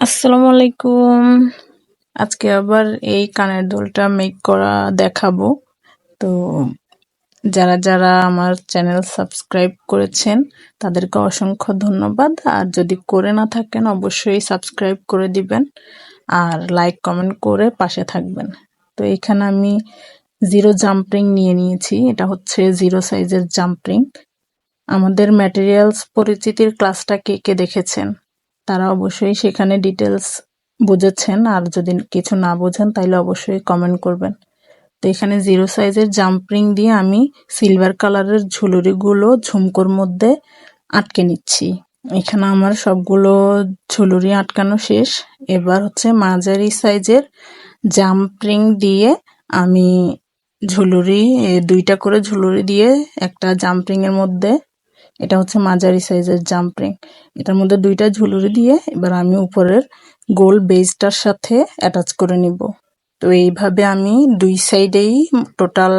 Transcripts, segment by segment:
আসসালামু আলাইকুম। আজকে আবার এই কানের দুলটা মেক করা দেখাবো। তো যারা যারা আমার চ্যানেল সাবস্ক্রাইব করেছেন, তাদেরকে অসংখ্য ধন্যবাদ। আর যদি করে না থাকেন, অবশ্যই সাবস্ক্রাইব করে দিবেন। আর লাইক, কমেন্ট করে পাশে থাকবেন। তো এখানে আমি জিরো জাম্পিং নিয়ে নিয়েছি। এটা হচ্ছে জিরো সাইজের জাম্পিং আমাদের ম্যাটেরিয়ালস পরিচিতির ক্লাসটা কে কে দেখেছেন? তারা অবশ্যই সেখানে ডিটেলস বুঝেছেন। আর যদি কিছু না বোঝেন, তাহলে অবশ্যই কমেন্ট করবেন। তো এখানে জিরো সাইজের জাম্পিং দিয়ে আমি সিলভার কালারের ঝুলুরিগুলো ঝুমকোর মধ্যে আটকে নিচ্ছি। এখানে আমার সবগুলো ঝুলুরি আটকানো শেষ। এবার হচ্ছে মাঝারি সাইজের জাম্পিং দিয়ে আমি ঝুলুরি দুইটা করে ঝুলুরি দিয়ে একটা জাম্পিং এর মধ্যে এটা হচ্ছে মাঝারি সাইজের জাম্পিং এটার মধ্যে দুইটা ঝুলুরি দিয়ে এবার আমি উপরের গোল বেসটার সাথে অ্যাটাচ করে নিব। তো এইভাবে আমি দুই সাইডেই টোটাল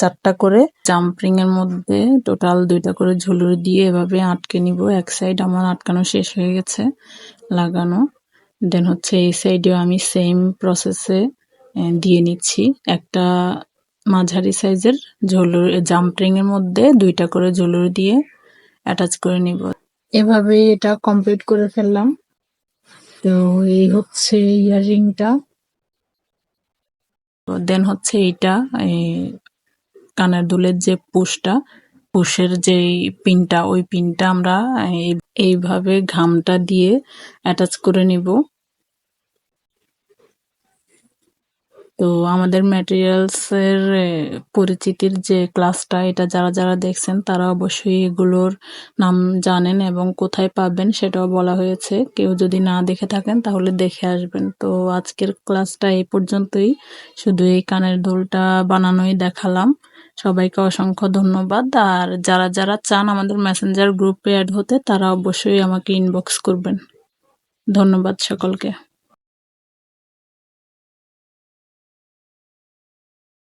চারটা করে জাম্পিং এর মধ্যে টোটাল দুইটা করে ঝুলুরি দিয়ে এভাবে আটকে নিব। এক সাইড আমার আটকানো শেষ হয়ে গেছে লাগানো। দেন হচ্ছে এই সাইডেও আমি সেম প্রসেসে দিয়ে নিচ্ছি। একটা মাঝারি সাইজের ঝুলুর, জাম্পিং এর মধ্যে দুইটা করে ঝুলুর দিয়ে অ্যাটাচ করে নিব। এভাবে এটা কমপ্লিট করে ফেললাম। তো এই হচ্ছে ইয়াররিংটা। দেন হচ্ছে এইটা কানের দুলের যে পুশটা, পুশের যে পিনটা, ওই পিনটা আমরা এইভাবে ঘামটা দিয়ে অ্যাটাচ করে নিব। তো আমাদের ম্যাটেরিয়ালসের পরিচিতির যে ক্লাসটা এটা যারা যারা দেখছেন, তারা অবশ্যই এগুলোর নাম জানেন এবং কোথায় পাবেন সেটাও বলা হয়েছে। কেউ যদি না দেখে থাকেন, তাহলে দেখে আসবেন। তো আজকের ক্লাসটা এই পর্যন্তই। শুধু এই কানের দোলটা বানানোই দেখালাম। সবাইকে অসংখ্য ধন্যবাদ। আর যারা যারা চান আমাদের মেসেঞ্জার গ্রুপে অ্যাড হতে, তারা অবশ্যই আমাকে ইনবক্স করবেন। ধন্যবাদ সকলকে।